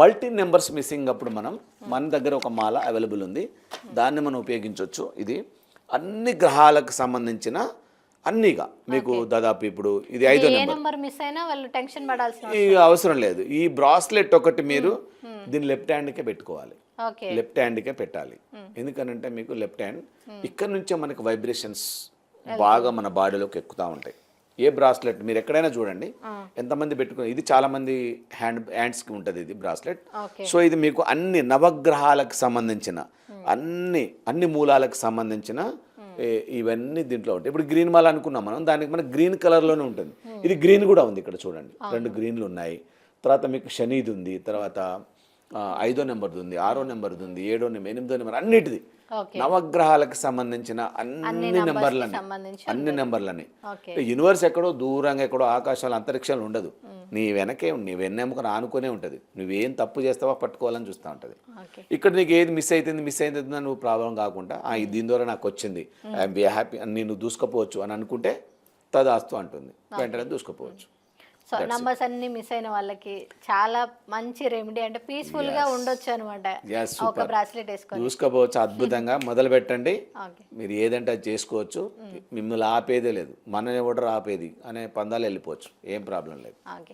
Multi numbers missing అప్పుడు మనం మన దగ్గర ఒక మాల అవైలబుల్ ఉంది. దాన్ని మనం ఉపయోగించవచ్చు ఇది అన్ని గ్రహాలకు సంబంధించిన అన్నీగా. మీకు దాదాపు ఇప్పుడు ఇది ఐదో నెంబర్. మిస్ అయినా వాళ్ళు టెన్షన్ పడాల్సిన అవసరం లేదు. ఈ బ్రాస్లెట్ ఒకటి మీరు దీన్ని లెఫ్ట్ హ్యాండ్కే పెట్టుకోవాలి. లెఫ్ట్ హ్యాండ్కే పెట్టాలి. ఎందుకనంటే మీకు లెఫ్ట్ హ్యాండ్ ఇక్కడ నుంచే మనకి వైబ్రేషన్స్ బాగా మన బాడీలోకి ఎక్కుతూ ఉంటాయి. ఏ బ్రాస్లెట్ మీరు ఎక్కడైనా చూడండి. ఎంతమంది పెట్టుకుని ఇది చాలా మంది హ్యాండ్ హ్యాండ్స్కి ఉంటుంది ఇది బ్రాస్లెట్. సో ఇది మీకు అన్ని నవగ్రహాలకు సంబంధించిన అన్ని అన్ని మూలాలకు సంబంధించిన ఏ- ఇవన్నీ దీంట్లో ఉంటాయి. ఇప్పుడు గ్రీన్ మాల అనుకున్నాం మనం దానికి మనకి గ్రీన్ కలర్లోనే ఉంటుంది. ఇది గ్రీన్ కూడా ఉంది ఇక్కడ చూడండి. రెండు గ్రీన్లు ఉన్నాయి. తర్వాత మీకు శనిది ఉంది తర్వాత ఐదో నెంబర్ది ఉంది ఆరో నెంబర్ది ఉంది ఏడో నెంబర్ ఎనిమిదో నెంబర్ అన్నిటిది. నవగ్రహాలకు సంబంధించిన అన్ని నెంబర్లని అన్ని నెంబర్లని యూనివర్స్ ఎక్కడో దూరంగా ఎక్కడో ఆకాశాలు అంతరిక్షాలు ఉండదు. నీ వెనకే నీ వెన్నెముకను ఆనుకునే ఉంటుంది. నువ్వేం తప్పు చేస్తావో పట్టుకోవాలని చూస్తూ ఉంటుంది. ఇక్కడ నీకు ఏది మిస్ అవుతుంది మిస్ అవుతుంది నువ్వు ప్రాబ్లం కాకుండా "ఆ, ఇది దీని ద్వారా నాకు వచ్చింది. ఐఎమ్ బి హ్యాపీ నేను దూసుకుపోవచ్చు అని అనుకుంటే తదాస్తు అంటుంది. వెంటనే దూసుకుపోవచ్చు. సో నంబర్స్ అన్ని మిస్ అయిన వాళ్ళకి చాలా మంచి రెమెడీ అంటే పీస్ఫుల్గా ఉండొచ్చు అనమాట ఒక బ్రాస్లెట్ వేసుకొని. దూసుకుపోవచ్చు అద్భుతంగా. మొదలు పెట్టండి. మీరు ఏదంటే అది చేసుకోవచ్చు. మిమ్మల్ని ఆపేదే లేదు. మనని ఎవడరు ఆపేది అనే పందాలు వెళ్ళిపోవచ్చు. ఏం ప్రాబ్లం లేదు. ఓకే